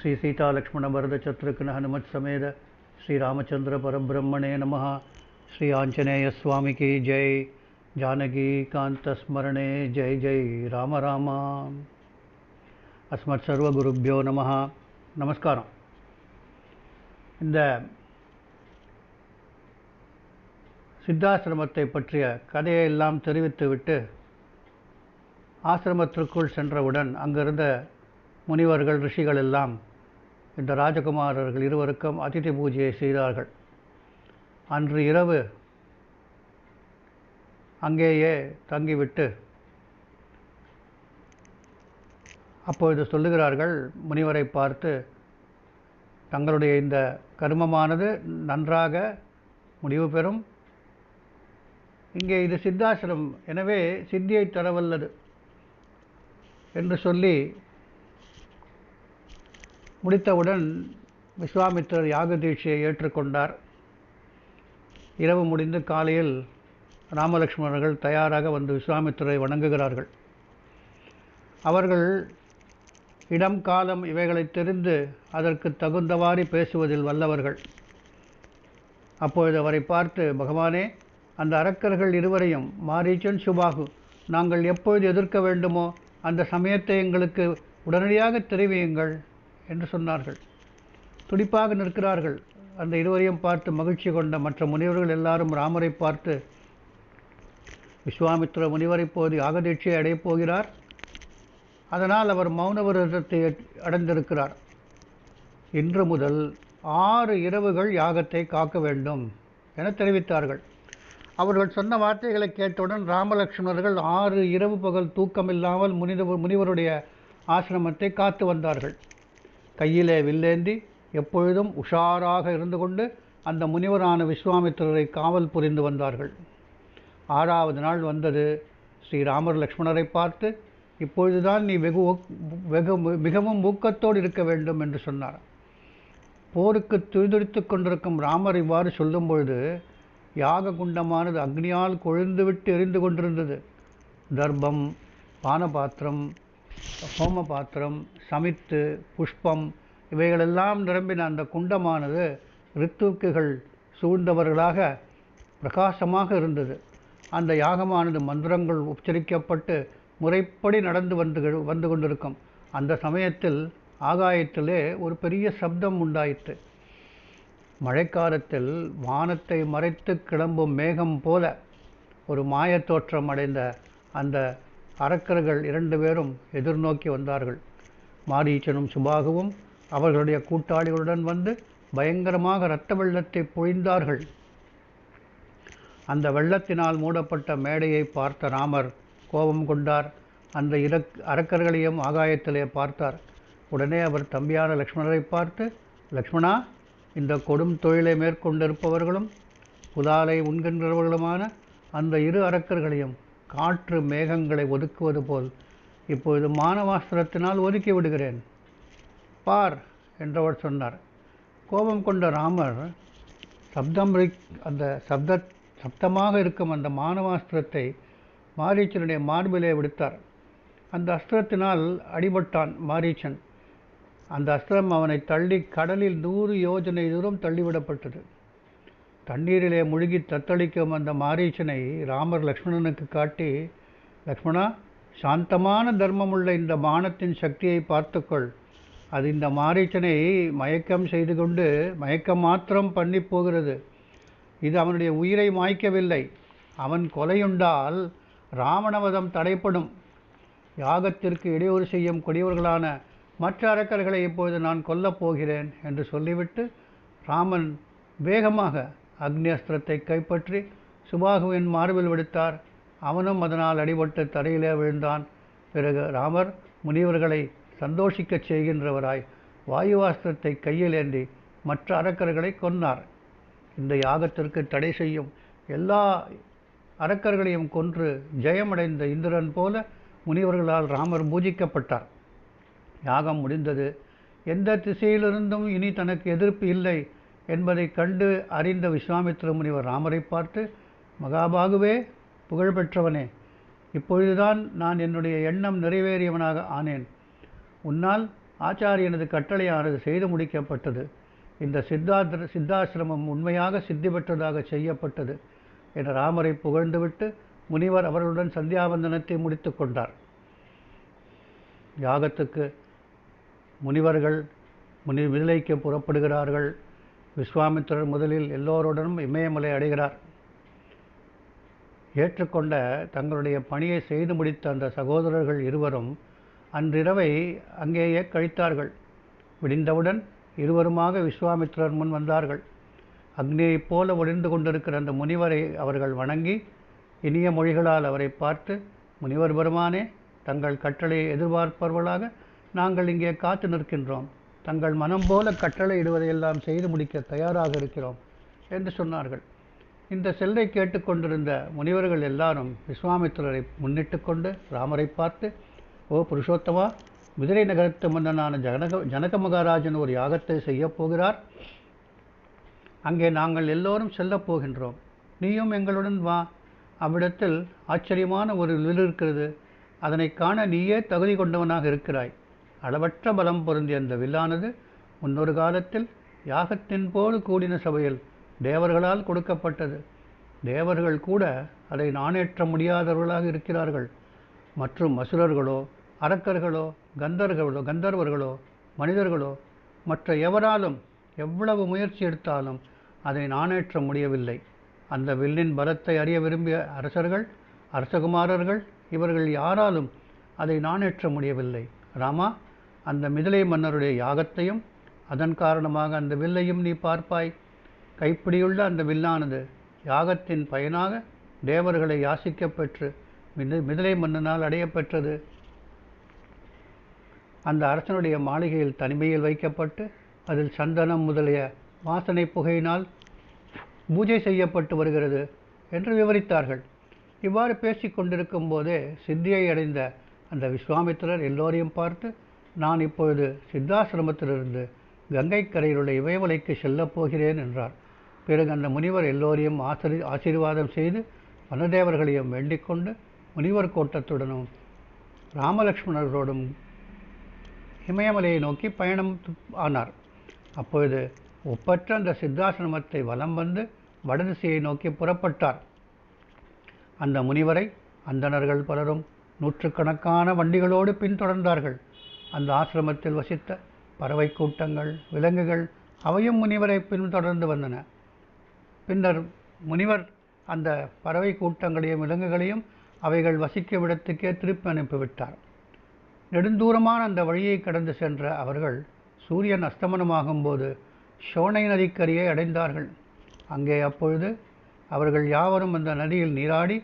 ஸ்ரீ சீதா லக்ஷ்மண பரத சத்ருக்ன ஹனுமத் சமேத ஸ்ரீ ராமச்சந்திர பரபிரம்மணே நம ஸ்ரீ ஆஞ்சநேய சுவாமிக்கு ஜெய் ஜானகி காந்தஸ்மரணே ஜெய் ஜெய் ராம ராமா. அஸ்மத் சர்வகுருப்பியோ நம நமஸ்காரம். இந்த சித்தாசிரமத்தை பற்றிய கதையெல்லாம் தெரிவித்துவிட்டு ஆசிரமத்திற்குள் சென்றவுடன் அங்கிருந்த முனிவர்கள் ரிஷிகள் எல்லாம் இந்த ராஜகுமாரர்கள் இருவருக்கும் அதிதி பூஜையை செய்தார்கள். அன்று இரவு அங்கேயே தங்கிவிட்டு அப்பொழுது சொல்லுகிறார்கள் முனிவரை பார்த்து தங்களுடைய இந்த கர்மமானது நன்றாக முடிவு பெறும். இங்கே இது சித்தாசிரம் எனவே சித்தியை தரவல்லது என்று சொல்லி முடித்தவுடன் விஸ்வாமித்திரர் யாக தீட்சையை ஏற்றுக்கொண்டார். இரவு முடிந்து காலையில் ராமலக்ஷ்மணர்கள் தயாராக வந்து விஸ்வாமித்திரரை வணங்குகிறார்கள். அவர்கள் இடம் காலம் இவைகளை தெரிந்து அதற்கு தகுந்தவாறு பேசுவதில் வல்லவர்கள். அப்பொழுது அவரை பார்த்து பகவானே அந்த அரக்கர்கள் இருவரையும் மாரீச்சன் சுபாகு நாங்கள் எப்பொழுது எதிர்க்க வேண்டுமோ அந்த சமயத்தை எங்களுக்கு உடனடியாக தெரிவியுங்கள். என்று சொன்னார்கள். துடிப்பாக நிற்கிறார்கள். அந்த இருவரையும் பார்த்து மகிழ்ச்சி கொண்ட மற்ற முனிவர்கள் எல்லாரும் ராமரை பார்த்து விஸ்வாமித்ர முனிவர் இப்போது யாகதீட்சை அடையப் போகிறார். அதனால் அவர் மௌன விரதத்தை அடைந்திருக்கிறார். இன்று முதல் ஆறு இரவுகள் யாகத்தை காக்க வேண்டும் என தெரிவித்தார்கள். அவர்கள் சொன்ன வார்த்தைகளை கேட்டவுடன் ராமலட்சுமணர்கள் ஆறு இரவு பகல் தூக்கமில்லாமல் முனித முனிவருடைய ஆசிரமத்தை காத்து வந்தார்கள். கையிலே வில்லேந்தி எப்பொழுதும் உஷாராக இருந்து கொண்டு அந்த முனிவரான விஸ்வாமித்திரரை காவல் புரிந்து வந்தார்கள். ஆறாவது நாள் வந்தது. ஸ்ரீராமர் லக்ஷ்மணரை பார்த்து இப்பொழுதுதான் நீ வெகு வெகு மிகவும் ஊக்கத்தோடு இருக்க வேண்டும் என்று சொன்னார். போருக்கு துரிதுடித்து கொண்டிருக்கும் ராமர் இவ்வாறு சொல்லும் பொழுது யாக குண்டமானது அக்னியால் கொழுந்துவிட்டு எரிந்து கொண்டிருந்தது. தர்பம் பானபாத்திரம் ஹோம பாத்திரம் சமித்து புஷ்பம் இவைகளெல்லாம் நிரம்பின அந்த குண்டமானது ரித்துக்குகள் சூழ்ந்தவர்களாக பிரகாசமாக இருந்தது. அந்த யாகமானது மந்திரங்கள் உச்சரிக்கப்பட்டு முறைப்படி நடந்து வந்து வந்து கொண்டிருக்கும். அந்த சமயத்தில் ஆகாயத்திலே ஒரு பெரிய சப்தம் உண்டாயிற்று. மழைக்காலத்தில் வானத்தை மறைத்து கிளம்பும் மேகம் போல ஒரு மாயத்தோற்றம் அடைந்த அந்த அரக்கர்கள் இரண்டு பேரும் எதிர்நோக்கி வந்தார்கள். மாரீச்சனும் சுபாகுவும் அவர்களுடைய கூட்டாளிகளுடன் வந்து பயங்கரமாக இரத்த வெள்ளத்தை பொழிந்தார்கள். அந்த வெள்ளத்தினால் மூடப்பட்ட மேடையை பார்த்த ராமர் கோபம் கொண்டார். அந்த இறக் அரக்கர்களையும் ஆகாயத்திலே பார்த்தார். உடனே அவர் தம்பியான லக்ஷ்மணரை பார்த்து லக்ஷ்மணா இந்த கொடும் தொழிலை மேற்கொண்டிருப்பவர்களும் புதாலை உண்கின்றவர்களுமான அந்த இரு அரக்கர்களையும் காற்று மேகங்களை ஒதுக்குவது போல். இப்பொழுது மானவாஸ்திரத்தினால் ஒதுக்கி விடுகிறேன். பார் என்றவர் சொன்னார். கோபம் கொண்ட ராமர் சப்தம் அந்த சப்த சப்தமாக இருக்கும் அந்த மானவாஸ்திரத்தை மாரீச்சனுடைய மார்பிலே விடுத்தார். அந்த அஸ்திரத்தினால் அடிபட்டான் மாரீச்சன். அந்த அஸ்திரம் அவனை தள்ளி கடலில் நூறு யோஜனை தூரம் தள்ளிவிடப்பட்டது. தண்ணீரிலே முழுகி தத்தளிக்கும் அந்த மாரீச்சனை ராமர் லக்ஷ்மணனுக்கு காட்டி லக்ஷ்மணா சாந்தமான தர்மமுள்ள இந்த பானத்தின் சக்தியை பார்த்துக்கொள். அது இந்த மாரீச்சனை மயக்கம் செய்து கொண்டு மயக்கம் மாத்திரம் பண்ணி போகிறது. இது அவனுடைய உயிரை மாய்க்கவில்லை. அவன் கொலையுண்டால் ராவணவதம் தடைப்படும் யாகத்திற்கு இடையூறு செய்யும் கொடியவர்களான மற்ற அரக்கர்களை இப்பொழுது நான் கொல்லப் போகிறேன் என்று சொல்லிவிட்டு ராமன் வேகமாக அக்னியஸ்திரத்தை கைப்பற்றி சுபாகுவின் மார்பில் விடுத்தார். அவனும் அதனால் அடிபட்டு தரையிலே விழுந்தான். பிறகு ராமர் முனிவர்களை சந்தோஷிக்கச் செய்கின்றவராய் வாயுவாஸ்திரத்தை கையில் ஏந்தி மற்ற அரக்கர்களை கொன்னார். இந்த யாகத்திற்கு தடை செய்யும் எல்லா அரக்கர்களையும் கொன்று ஜெயமடைந்த இந்திரன் போல முனிவர்களால் ராமர் பூஜிக்கப்பட்டார். யாகம் முடிந்தது. எந்த திசையிலிருந்தும் இனி தனக்கு எதிர்ப்பு இல்லை. என்பதை கண்டு அறிந்த விஸ்வாமித்திர முனிவர் ராமரை பார்த்து மகாபாகுவே புகழ்பெற்றவனே இப்பொழுதுதான் நான் என்னுடைய எண்ணம் நிறைவேறியவனாக ஆனேன். உன்னால் ஆச்சாரியனது கட்டளையானது செய்து முடிக்கப்பட்டது. இந்த சித்தார்த்த சித்தாசிரமம் உண்மையாக சித்தி பெற்றதாக செய்யப்பட்டது என ராமரை புகழ்ந்துவிட்டு முனிவர் அவர்களுடன் சந்தியாவந்தனத்தை முடித்து கொண்டார். யாகத்துக்கு முனிவர்கள் முனி விதிலைக்கு புறப்படுகிறார்கள். விஸ்வாமித்திரர் முதலில் எல்லோருடனும் இமயமலை அடைகிறார். ஏற்றுக்கொண்ட தங்களுடைய பணியை செய்து முடித்த அந்த சகோதரர்கள் இருவரும் அன்றிரவை அங்கேயே கழித்தார்கள். விடிந்தவுடன் இருவருமாக விஸ்வாமித்திரர் முன் வந்தார்கள். அக்னியைப் போல ஒளிர்ந்து கொண்டிருக்கிற அந்த முனிவரை அவர்கள் வணங்கி இனிய மொழிகளால் அவரை பார்த்து முனிவர் பெருமானே தங்கள் கட்டளையை எதிர்பார்ப்பவர்களாக நாங்கள் இங்கே காத்து நிற்கின்றோம். தங்கள் மனம் போல கட்டளை இடுவதையெல்லாம் செய்து முடிக்க தயாராக இருக்கிறோம் என்று சொன்னார்கள். இந்த செல்லை கேட்டுக்கொண்டிருந்த முனிவர்கள் எல்லாரும் விஸ்வாமித்திரரை முன்னிட்டு கொண்டு ராமரை பார்த்து ஓ புருஷோத்தமா குதிரை நகரத்து மன்னனான ஜனக ஜனக மகாராஜன் ஒரு யாகத்தை செய்யப் போகிறார். அங்கே நாங்கள் எல்லோரும் செல்லப் போகின்றோம். நீயும் எங்களுடன் வா. அவ்விடத்தில் ஆச்சரியமான ஒரு வில் இருக்கிறது. அதனை காண நீயே தகுதி கொண்டவனாக இருக்கிறாய். அளவற்ற பலம் பொருந்திய அந்த வில்லானது முன்னொரு காலத்தில் யாகத்தின் போது கூடின சபையில் தேவர்களால் கொடுக்கப்பட்டது. தேவர்கள் கூட அதை நாணேற்ற முடியாதவர்களாக இருக்கிறார்கள். மற்றும் அசுரர்களோ அரக்கர்களோ கந்தர்களோ கந்தர்வர்களோ மனிதர்களோ மற்ற எவராலும் எவ்வளவு முயற்சி எடுத்தாலும் அதை நாணேற்ற முடியவில்லை. அந்த வில்லின் பலத்தை அறிய விரும்பிய அரசர்கள் அரசகுமாரர்கள் இவர்கள் யாராலும் அதை நாணேற்ற முடியவில்லை. ராமா அந்த மிதிலை மன்னருடைய யாகத்தையும் அதன் காரணமாக அந்த வில்லையும் நீ பார்ப்பாய். கைப்பிடியுள்ள அந்த வில்லானது யாகத்தின் பயனாக தேவர்களை யாசிக்கப்பெற்று மிதி- மிதிலை மன்னனால் அடையப்பெற்றது. அந்த அரசனுடைய மாளிகையில் தனிமையில் வைக்கப்பட்டு அதில் சந்தனம் முதலிய வாசனை புகையினால் பூஜை செய்யப்பட்டு வருகிறது என்று விவரித்தார்கள். இவ்வாறு பேசிக் கொண்டிருக்கும் போதே சித்தியை அடைந்த அந்த விஸ்வாமித்திரர் எல்லோரையும் பார்த்து நான் இப்பொழுது சித்தாசிரமத்திலிருந்து கங்கை இமயமலைக்கு செல்லப் போகிறேன் என்றார். பிறகு அந்த முனிவர் எல்லோரையும் ஆசிரி ஆசீர்வாதம் செய்து வனதேவர்களையும் வேண்டிக் கொண்டு முனிவர் கோட்டத்துடனும் ராமலக்ஷ்மணர்களோடும் இமயமலையை நோக்கி பயணம் ஆனார். அப்பொழுது ஒப்பற்ற அந்த சித்தாசிரமத்தை வலம் வந்து வடதிசையை நோக்கி புறப்பட்டார். அந்த முனிவரை அந்தணர்கள் பலரும் நூற்றுக்கணக்கான வண்டிகளோடு பின்தொடர்ந்தார்கள். அந்த ஆசிரமத்தில் வசித்த பறவை கூட்டங்கள் விலங்குகள் அவையும் முனிவரை பின்தொடர்ந்து வந்தன. பின்னர் முனிவர் அந்த பறவை கூட்டங்களையும் விலங்குகளையும் அவைகள் வசிக்கும் இடத்துக்கே திருப்பி அனுப்பிவிட்டார் நெடுந்தூரமான அந்த வழியை கடந்து சென்ற அவர்கள் சூரியன் அஸ்தமனமாகும்போது ஷோனை நதிக்கரையை அடைந்தார்கள். அங்கே அப்பொழுது அவர்கள் யாவரும் அந்த நதியில் நீராடி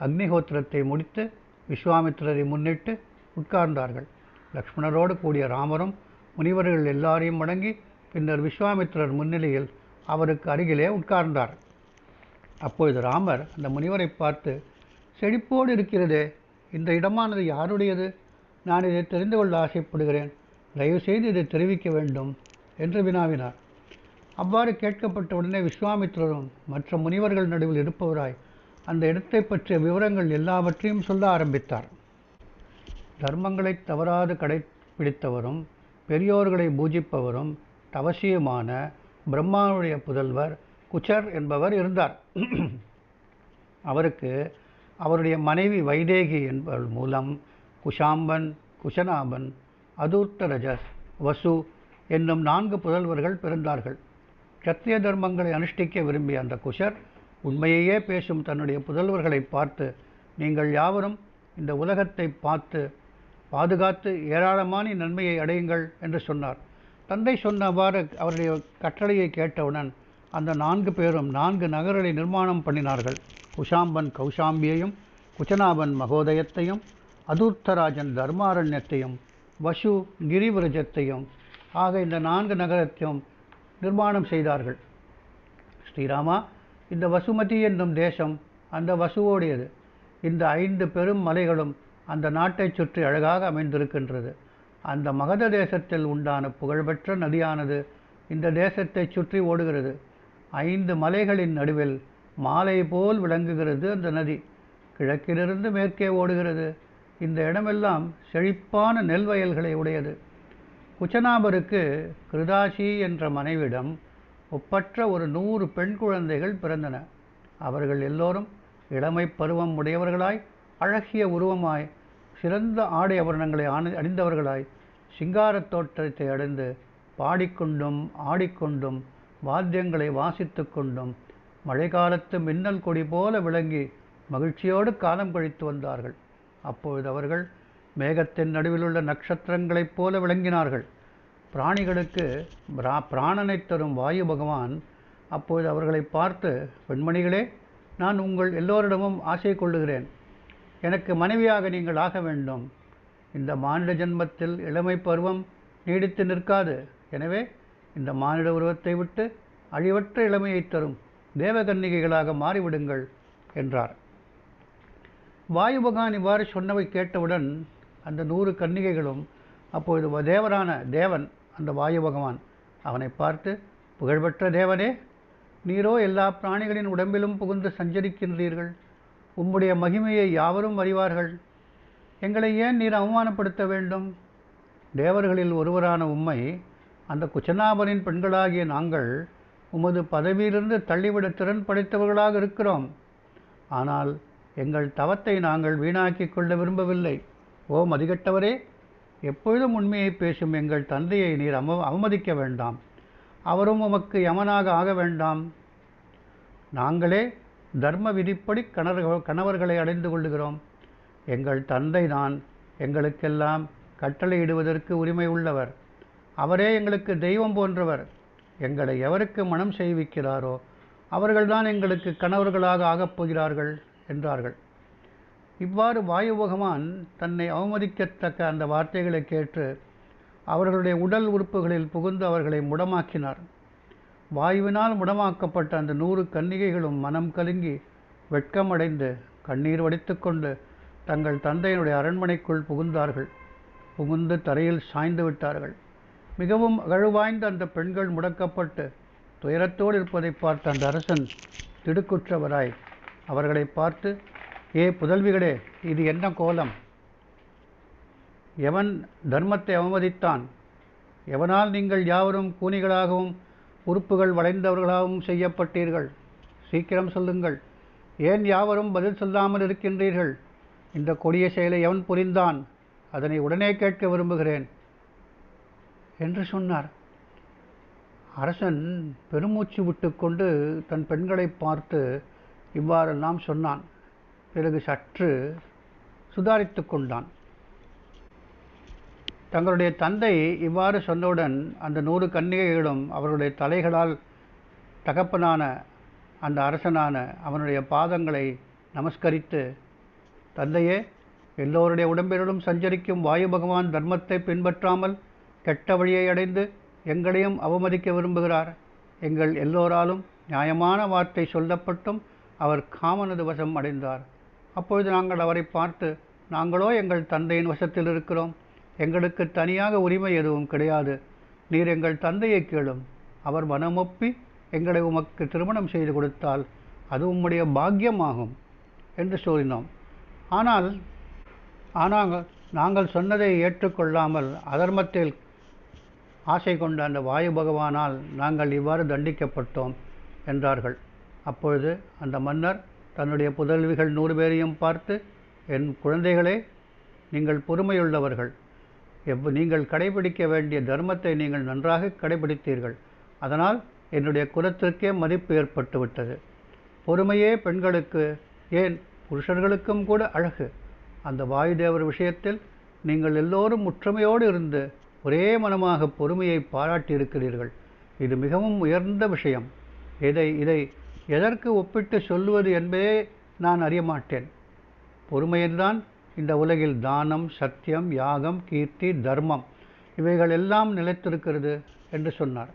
அக்னிஹோத்திரத்தை முடித்து விஸ்வாமித்திரரை முன்னிட்டு உட்கார்ந்தார்கள். லக்ஷ்மணரோடு கூடிய ராமரும் முனிவர்கள் எல்லாரையும் வணங்கி பின்னர் விஸ்வாமித்திரர் முன்னிலையில் அவருக்கு அருகிலே உட்கார்ந்தார். அப்பொழுது ராமர் அந்த முனிவரை பார்த்து செழிப்போடு இருக்கிறதே இந்த இடமானது யாருடையது? நான் இதை தெரிந்து கொள்ள ஆசைப்படுகிறேன். தயவுசெய்து இதை தெரிவிக்க வேண்டும் என்று வினாவினார். அவ்வாறு கேட்கப்பட்ட உடனே விஸ்வாமித்திரரும் மற்ற முனிவர்கள் நடுவில் இருப்பவராய் அந்த இடத்தை பற்றிய விவரங்கள் எல்லாவற்றையும் சொல்ல ஆரம்பித்தார். தர்மங்களை தவறாது கடைப்பிடித்தவரும் பெரியோர்களை பூஜிப்பவரும் தவசியுமான பிரம்மாவுடைய புதல்வர் குச்சர் என்பவர் இருந்தார். அவருக்கு அவருடைய மனைவி வைதேகி என்பவள் மூலம் குஷாம்பன் குஷநாபன் அதூர்த்தரஜஸ் வசு என்னும் நான்கு புதல்வர்கள் பிறந்தார்கள். சத்திரிய தர்மங்களை அனுஷ்டிக்க விரும்பிய அந்த குஷர் உண்மையையே பேசும் தன்னுடைய புதல்வர்களை பார்த்து நீங்கள் யாவரும் இந்த உலகத்தை பார்த்து பாதுகாத்து ஏராளமான நன்மையை அடையுங்கள் என்று சொன்னார். தந்தை சொன்னவாறு அவருடைய கட்டளையை கேட்டவுடன் அந்த நான்கு பேரும் நான்கு நகர்களை நிர்மாணம் பண்ணினார்கள். குஷாம்பன் கௌஷாம்பியையும் குச்சனாபன் மகோதயத்தையும் அதூர்த்தராஜன் தர்மாரண்யத்தையும் வசு கிரிவிரஜத்தையும் ஆக இந்த நான்கு நகரத்தையும் நிர்மாணம் செய்தார்கள். ஸ்ரீராமா இந்த வசுமதி என்னும் தேசம் அந்த வசுவோடையது. இந்த ஐந்து பெரும் மலைகளும் அந்த நாட்டைச் சுற்றி அழகாக அமைந்திருக்கின்றது. அந்த மகத தேசத்தில் உண்டான புகழ்பெற்ற நதியானது இந்த தேசத்தைச் சுற்றி ஓடுகிறது. ஐந்து மலைகளின் நடுவில் மாலை போல் விளங்குகிறது அந்த நதி. கிழக்கிலிருந்து மேற்கே ஓடுகிறது. இந்த இடமெல்லாம் செழிப்பான நெல் வயல்களை உடையது. குச்சனாபருக்கு கிருதாசி என்ற மனைவிடம் ஒப்பற்ற ஒரு நூறு பெண் குழந்தைகள் பிறந்தன. அவர்கள் எல்லோரும் இளமை பருவம் உடையவர்களாய் அழகிய உருவமாய் சிறந்த ஆடை ஆபரணங்களை அணி அணிந்தவர்களாய் சிங்காரத் தோற்றத்தை அடைந்து பாடிக்கொண்டும் ஆடிக்கொண்டும் வாத்தியங்களை வாசித்து கொண்டும் மழைக்காலத்து மின்னல் கொடி போல விளங்கி மகிழ்ச்சியோடு காலம் கழித்து வந்தார்கள். அப்பொழுது அவர்கள் மேகத்தின் நடுவில் உள்ள நட்சத்திரங்களைப் போல விளங்கினார்கள். பிராணிகளுக்கு பிரா பிராணனை தரும் வாயு பகவான் அப்பொழுது அவர்களை பார்த்து பெண்மணிகளே நான் உங்கள் எல்லோரிடமும் ஆசை கொள்ளுகிறேன். எனக்கு மனைவியாக நீங்கள் ஆக வேண்டும். இந்த மானிட ஜென்மத்தில் இளமை பருவம் நீடித்து நிற்காது. எனவே இந்த மானிட உருவத்தை விட்டு அழிவற்ற இளமையை தரும் தேவகன்னிகைகளாக மாறிவிடுங்கள் என்றார். வாயு பகவான் இவ்வாறு சொன்னவை கேட்டவுடன் அந்த நூறு கன்னிகைகளும் அப்பொழுது தேவரான தேவன் அந்த வாயு பகவான் அவனை பார்த்து புகழ்பெற்ற தேவனே நீரோ எல்லா பிராணிகளின் உடம்பிலும் புகுந்து சஞ்சரிக்கின்றீர்கள். உம்முடைய மகிமையை யாவரும் அறிவார்கள். எங்களை ஏன் நீர் அவமானப்படுத்த வேண்டும்? தேவர்களில் ஒருவரான உம்மை அந்த குச்சனாபனின் பெண்களாகிய நாங்கள் உமது பதவியிலிருந்து தள்ளிவிட திறன் படைத்தவர்களாக இருக்கிறோம். ஆனால் எங்கள் தவத்தை நாங்கள் வீணாக்கிக் கொள்ள விரும்பவில்லை. ஓ மதிகட்டவரே எப்பொழுதும் உண்மையை பேசும் எங்கள் தந்தையை நீர் அவ அவமதிக்க வேண்டாம். அவரும் உமக்கு யமனாக ஆக வேண்டாம். நாங்களே தர்ம விதிப்படி கணவர் கணவர்களை அடைந்து கொள்ளுகிறோம். எங்கள் தந்தை தான் எங்களுக்கெல்லாம் கட்டளையிடுவதற்கு உரிமை உள்ளவர். அவரே எங்களுக்கு தெய்வம் போன்றவர். எங்களை எவருக்கு மனம் செய்விக்கிறாரோ அவர்கள்தான் எங்களுக்கு கணவர்களாக ஆகப் போகிறார்கள் என்றார்கள். இவ்வாறு வாயு பகவான் தன்னை அவமதிக்கத்தக்க அந்த வார்த்தைகளை கேட்டு அவர்களுடைய உடல் உறுப்புகளில் புகுந்து அவர்களை முடமாக்கினார். வாயுவினால் முடமாக்கப்பட்ட அந்த நூறு கன்னிகைகளும் மனம் கலுங்கி வெட்கமடைந்து கண்ணீர் வடித்துக்கொண்டு தங்கள் தந்தையினுடைய அரண்மனைக்குள் புகுந்தார்கள். புகுந்து தரையில் சாய்ந்து விட்டார்கள். மிகவும் அகழ்வாய்ந்த அந்த பெண்கள் முடக்கப்பட்டு துயரத்தோடு இருப்பதை பார்த்த அந்த அரசன் திடுக்குற்றவராய் அவர்களை பார்த்து ஏ புதல்விகளே இது என்ன கோலம்? எவன் தர்மத்தை அவமதித்தான்? எவனால் நீங்கள் யாவரும் கூனிகளாகவும் உறுப்புகள் வளைந்தவர்களாகவும் செய்யப்பட்டீர்கள். சீக்கிரம் சொல்லுங்கள். ஏன் யாவரும் பதில் சொல்லாமல் இருக்கின்றீர்கள்? இந்த கொடிய செயலை எவன் புரிந்தான்? அதனை உடனே கேட்க விரும்புகிறேன். என்று சொன்னார். அரசன் பெருமூச்சு விட்டுக்கொண்டு தன் பெண்களை பார்த்து இவ்வாறெல்லாம் சொன்னான். பிறகு சற்று சுதாரித்து கொண்டான். தங்களுடைய தந்தை இவ்வாறு சொன்னவுடன் அந்த நூறு கன்னிகைகளும் அவர்களுடைய தலைகளால் தகப்பனான அந்த அரசனான அவனுடைய பாதங்களை நமஸ்கரித்து தந்தையே எல்லோருடைய உடம்பினரும் சஞ்சரிக்கும் வாயு பகவான் தர்மத்தை பின்பற்றாமல் கெட்ட வழியை அடைந்து எங்களையும் அவமதிக்க விரும்புகிறார். எங்கள் எல்லோராலும் நியாயமான வார்த்தை சொல்லப்பட்டும் அவர் காமனது வசம் அடைந்தார். அப்பொழுது நாங்கள் அவரை பார்த்து நாங்களோ எங்கள் தந்தையின் வசத்தில் இருக்கிறோம். எங்களுக்கு தனியாக உரிமை எதுவும் கிடையாது. நீர் எங்கள் தந்தையை கேளும். அவர் மனமொப்பி எங்களை உமக்கு திருமணம் செய்து கொடுத்தால் அது உம்முடைய பாக்கியமாகும் என்று கூறினோம் ஆனால் ஆனால் நாங்கள் சொன்னதை ஏற்றுக்கொள்ளாமல் அதர்மத்தில் ஆசை கொண்ட அந்த வாயு பகவானால் நாங்கள் இவ்வாறு தண்டிக்கப்பட்டோம் என்றார்கள். அப்பொழுது அந்த மன்னர் தன்னுடைய புதல்விகள் நூறு பேரையும் பார்த்து என் குழந்தைகளே நீங்கள் பொறுமையுள்ளவர்கள். எவ் நீங்கள் கடைபிடிக்க வேண்டிய தர்மத்தை நீங்கள் நன்றாக கடைபிடித்தீர்கள். அதனால் என்னுடைய குலத்திற்கே மதிப்பு ஏற்பட்டுவிட்டது. பொறுமையே பெண்களுக்கு ஏன் புருஷர்களுக்கும் கூட அழகு. அந்த வாயுதேவர் விஷயத்தில் நீங்கள் எல்லோரும் ஒற்றுமையோடு இருந்து ஒரே மனமாக பொறுமையை பாராட்டியிருக்கிறீர்கள் இது மிகவும் உயர்ந்த விஷயம். இதை இதை எதற்கு ஒப்பிட்டு சொல்லுவது என்பதே நான் அறிய மாட்டேன். பொறுமையில்தான் இந்த உலகில் தானம் சத்தியம் யாகம் கீர்த்தி தர்மம் இவைகள் எல்லாம் நிலைத்திருக்கிறது என்று சொன்னார்.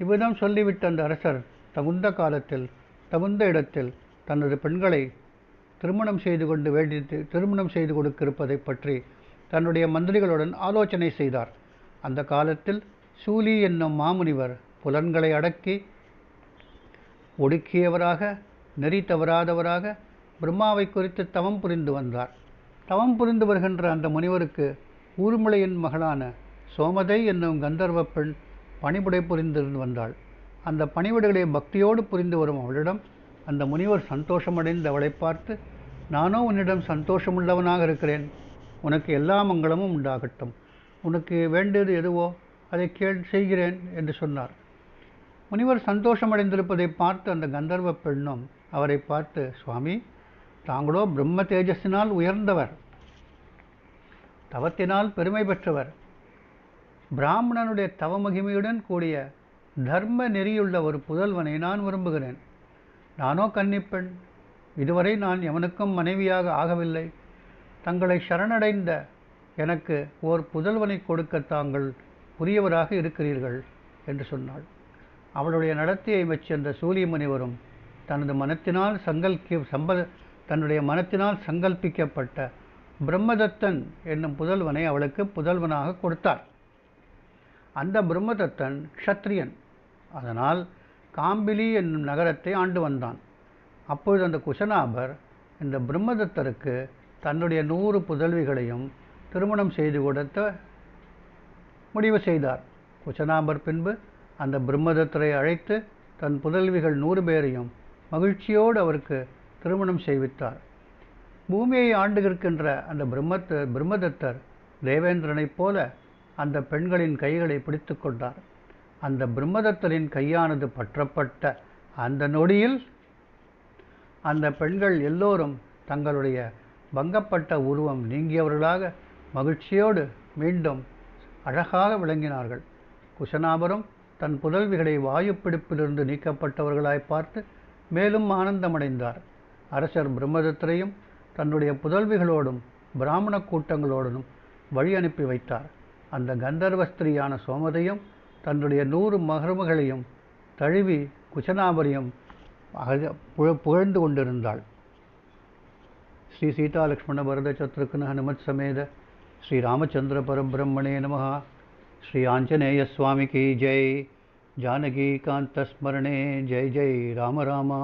இவ்விதம் சொல்லிவிட்ட அந்த அரசர் தகுந்த காலத்தில் தகுந்த இடத்தில் தனது பெண்களை திருமணம் செய்து கொண்டு வேண்டி திருமணம் செய்து கொடுக்கிருப்பதை பற்றி தன்னுடைய மந்திரிகளுடன் ஆலோசனை செய்தார். அந்த காலத்தில் சூலி என்னும் மாமுனிவர் புலன்களை அடக்கி ஒடுக்கியவராக நெறி தவறாதவராக பிரம்மாவை குறித்து தவம் புரிந்து வந்தார். தவம் புரிந்து வருகின்ற அந்த முனிவருக்கு ஊர்மலையின் மகளான சோமதை என்னும் கந்தர்வ பெண் பணிபுடை புரிந்திருந்து வந்தாள். அந்த பணிவிடைகளை பக்தியோடு புரிந்து வரும் அவளிடம் அந்த முனிவர் சந்தோஷமடைந்து அவளை பார்த்து நானோ உன்னிடம் சந்தோஷமுள்ளவனாக இருக்கிறேன். உனக்கு எல்லா மங்களமும் உண்டாகட்டும். உனக்கு வேண்டியது எதுவோ அதை கேள் செய்கிறேன் என்று சொன்னார். முனிவர் சந்தோஷமடைந்திருப்பதை பார்த்து அந்த கந்தர்வ பெண்ணும் அவரை பார்த்து சுவாமி தாங்களோ பிரம்ம தேஜஸினால் உயர்ந்தவர். தவத்தினால் பெருமை பெற்றவர். பிராமணனுடைய தவமகிமையுடன் கூடிய தர்ம நெறியுள்ள ஒரு புதல்வனை நான் விரும்புகிறேன். நானோ கன்னிப்பெண். இதுவரை நான் எவனுக்கும் மனைவியாக ஆகவில்லை. தங்களை சரணடைந்த எனக்கு ஓர் புதல்வனை கொடுக்க தாங்கள் புரியவராக இருக்கிறீர்கள் என்று சொன்னாள். அவளுடைய நடத்தையை மெச்சி சூரிய முனிவரும் தனது மனத்தினால் சங்கல்கி சம்ப தன்னுடைய மனத்தினால் சங்கல்பிக்கப்பட்ட பிரம்மதத்தன் என்னும் புதல்வனை அவளுக்கு புதல்வனாக கொடுத்தார். அந்த பிரம்மதத்தன் க்ஷத்ரியன். அதனால் காம்பிலி என்னும் நகரத்தை ஆண்டு வந்தான். அப்பொழுது அந்த குஷனாபர் இந்த பிரம்மதத்தருக்கு தன்னுடைய நூறு புதல்விகளையும் திருமணம் செய்து கொடுத்த முடிவு செய்தார். குஷனாபர் பின்பு அந்த பிரம்மதத்தரை அழைத்து தன் புதல்விகள் நூறு பேரையும் மகிழ்ச்சியோடு அவருக்கு திருமணம் செய்வித்தார். பூமியை ஆண்டுகிற்கின்ற அந்த பிரம்மத்த பிரம்மதத்தர் தேவேந்திரனைப் போல அந்த பெண்களின் கைகளை பிடித்து கொண்டார். அந்த பிரம்மதத்தரின் கையானது பற்றப்பட்ட அந்த நொடியில் அந்த பெண்கள் எல்லோரும் தங்களுடைய பங்கப்பட்ட உருவம் நீங்கியவர்களாக மகிழ்ச்சியோடு மீண்டும் அழகாக விளங்கினார்கள். குஷனாபரும் தன் புதல்விகளை வாயு பிடிப்பிலிருந்து நீக்கப்பட்டவர்களாய் பார்த்து மேலும் ஆனந்தமடைந்தார். அரசர் பிரம்மதத்தரையும் தன்னுடைய புதல்விகளோடும் பிராமண கூட்டங்களோடும் வழி அனுப்பி வைத்தார். அந்த கந்தர்வஸ்திரியான சோமதையும் தன்னுடைய நூறு மகர்மகளையும் தழுவி குச்சனாபரியும் புகழ்ந்து கொண்டிருந்தாள். ஸ்ரீ சீதா லக்ஷ்மண பரத சத்ருக்ன ஹனுமத் சமேத ஸ்ரீ ராமச்சந்திர பரபிரம்மணே நம ஸ்ரீ ஆஞ்சநேய சுவாமிக்கு ஜெய். ஜானகி காந்த ஸ்மரணே. ஜெய் ஜெய். ராம ராமா.